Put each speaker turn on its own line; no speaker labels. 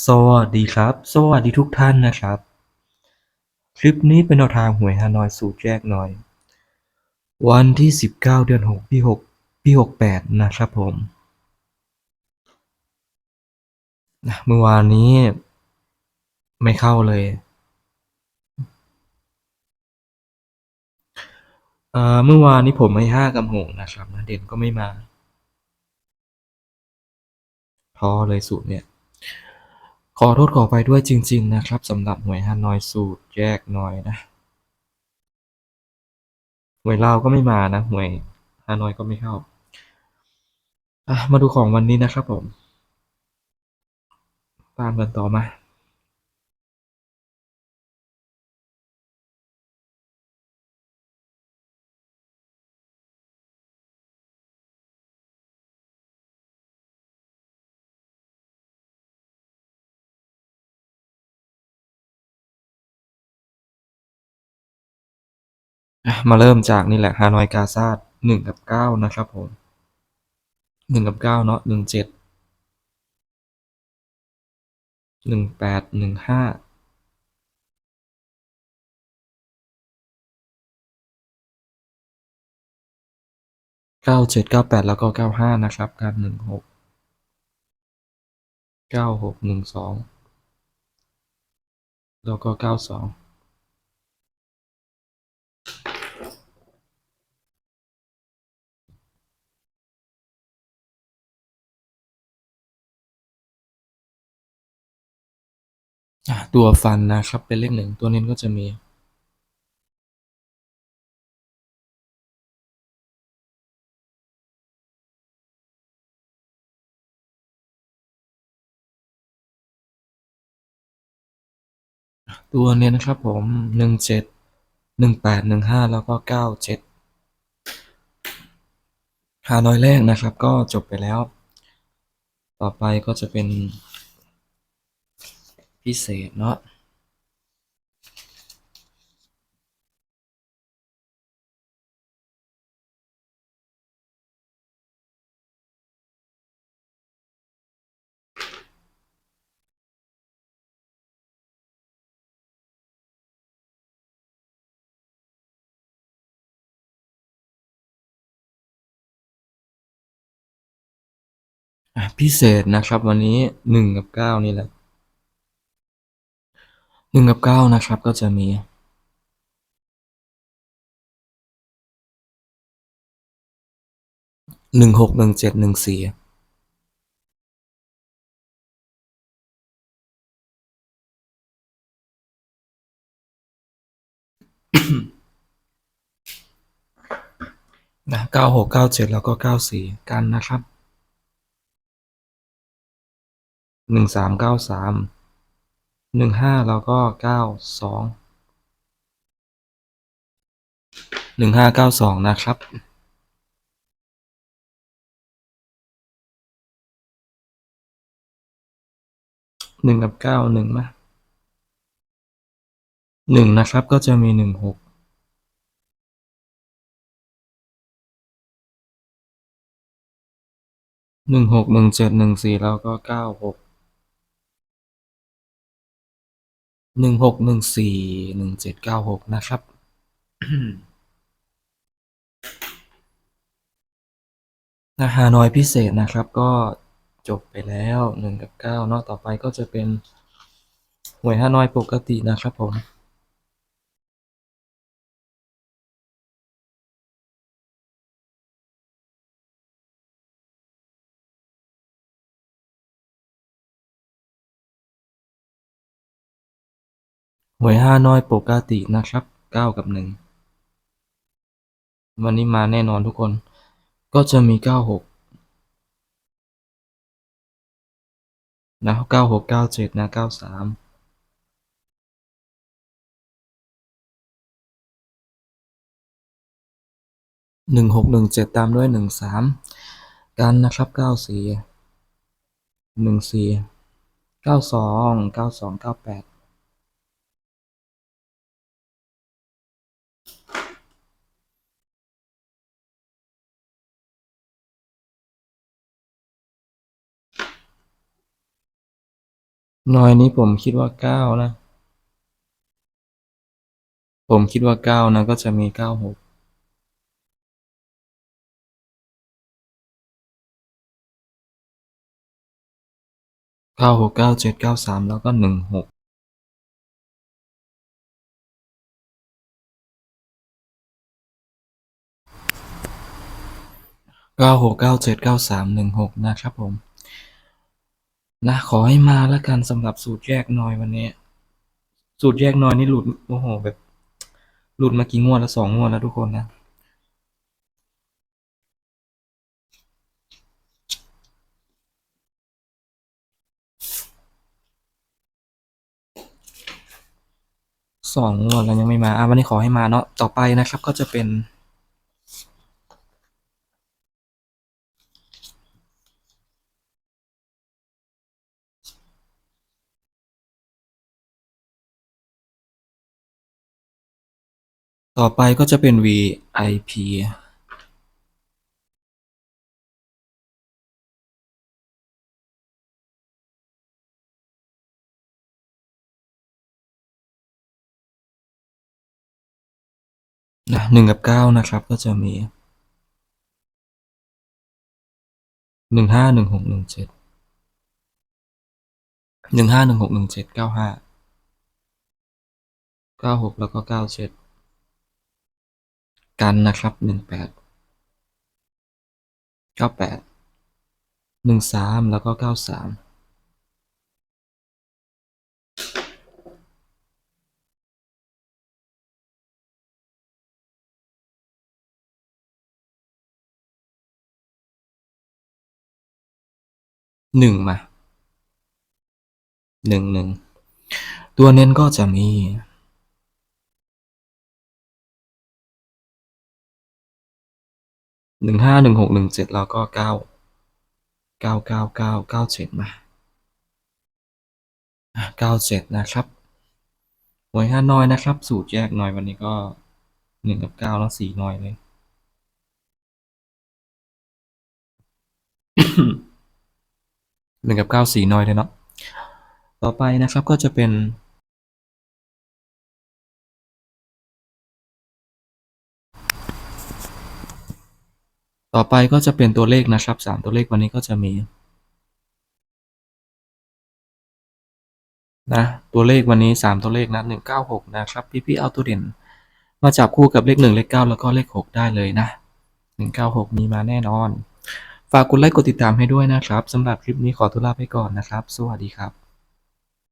สวัสดีครับ สวัสดีทุกท่านนะครับ คลิปนี้เป็นแนวทางหวยฮานอยสูตรแยกหน่อย วันที่ 19 เดือน 6 ปี 6 ปี 68 นะครับผมนะเมื่อวานนี้ ไม่เข้าเลยเอ่อเมื่อวานนี้ผมให้ห้ากับหกนะครับนะเด่นก็ไม่มาพอเลยสูตรเนี่ย ขอโทษขอไปด้วยจริง ๆ นะครับสำหรับหวยฮานอยสูตรแยกหน่อยนะหวยลาวก็ไม่มานะหวยฮานอยก็ไม่เข้าอะมาดูของวันนี้นะครับผม ตามกันต่อมา มาเริ่มจากนี่แหละฮานอยกาซาดหนึ่งกับเก้านะครับผมหนึ่งกับเก้าเนาะหนึ่งเจ็ดหนึ่งแปดหนึ่งห้าเก้าเจ็ดเก้าแปดแล้วก็เก้าห้านะครับการหนึ่งหกเก้าหกหนึ่งสองแล้วก็เก้าสอง ตัวฟันนะครับเป็นเลขหนึ่งตัวเน้นก็จะมีตัวเนี้นะครับผมหนึ่งเจ็ดหนึ่งแปดหนึ่งห้าแล้วก็เก้าเจ็ดฮานอยแรกนะครับก็จบไปแล้ว ต่อไปก็จะเป็น พิเศษเนาะพิเศษนะครับ วันนี้หนึ่งกับเก้านี่แหละ หนึ่งกับเก้านะครับก็จะมีหนึ่งหกหนึ่งเจ็ดหนึ่งสี่นะเก้าหกเก้าเจ็ดแล้วก็เก้าสี่กันนะครับหนึ่งสามเก้าสาม หนึ่งห้าแล้วก็เก้าสองหนึ่งห้าเก้าสองนะครับ หนึ่งกับเก้าหนึ่งนะหนึ่งนะครับก็จะมีหนึ่งหกหนึ่งหกหนึ่งเจ็ดหนึ่งสี่แล้วก็เก้าหก หนึ่งหกหนึ่งสี่หนึ่งเจ็ดเก้าหกนะครับ นะฮานอยพิเศษนะครับก็จบไปแล้วหนึ่งกับเก้าเนาะต่อไปก็จะเป็นหวยฮานอยปกตินะครับผม หวยฮานอยปกตินะครับเก้ากับหนึ่งวันนี้มาแน่นอนทุกคน ก็จะมีเก้าหกนะเก้าหกเก้าเจ็ดนะเก้าสามหนึ่งหกหนึ่งเจ็ดตามด้วยหนึ่งสามกันนะครับเก้าสี่หนึ่งสี่เก้าสองเก้าสองเก้าแปด น่อยนี้ผมคิดว่าเก้านะ ผมคิดว่าเก้านะก็จะมีเก้าหกเก้าหกเก้าเจ็ดเก้าสามแล้วก็หนึ่งหกเก้าหกเก้าเจ็ดเก้าสามหนึ่งหกนะครับผม นะขอให้มาแล้วกันสำหรับสูตรแยกนอยวันนี้ สูตรแยกนอยนี่หลุดโอ้โหแบบ หลุดมากี่งวดแล้วสองงวดแล้วทุกคนนะสองงวดแล้วยังไม่มาอะวันนี้ขอให้มาเนาะต่อไปนะครับก็จะเป็น ต่อไปก็จะเป็น VIP นะหนึ่งกับเก้านะครับ ก็จะมีหนึ่งห้าหนึ่งหกหนึ่งเจ็ดหนึ่งห้าหนึ่งหกหนึ่งเจ็ดเก้าห้าเก้าหกแล้วก็เก้าเจ็ด กันนะครับหนึ่งแปดเก้าแปดหนึ่งสามแล้วก็เก้าสามหนึ่งมาหนึ่งหนึ่งตัวเน้นก็จะมี หนึ่งห้าหนึ่งหกหนึ่งเจ็ดแล้วก็เก้าเก้าเก้าเก้าเก้าเจ็ดมาเก้าเจ็ดนะครับหวยห้าน้อยนะครับ สูตรแยกน้อยวันนี้ก็หนึ่งกับเก้าแล้วสี่น้อยเลยหนึ่งกับเก้าสี่น้อยเลยเนาะต่อไปนะครับก็จะเป็น ต่อไปก็จะเป็นตัวเลขนะครับสามตัวเลขวันนี้ก็จะมีนะตัวเลขวันนี้สามตัวเลขนะหนึ่งเก้าหกนะครับพี่พี่ๆเอาตัวเด่น มาจับคู่กับเลขหนึ่งเลขเก้าแล้วก็เลขหกได้เลยนะหนึ่งเก้าหกมีมาแน่นอน ฝากกดไลค์กดติดตามให้ด้วยนะครับสำหรับคลิปนี้ขอตัวลาไปก่อนนะครับ สวัสดีครับ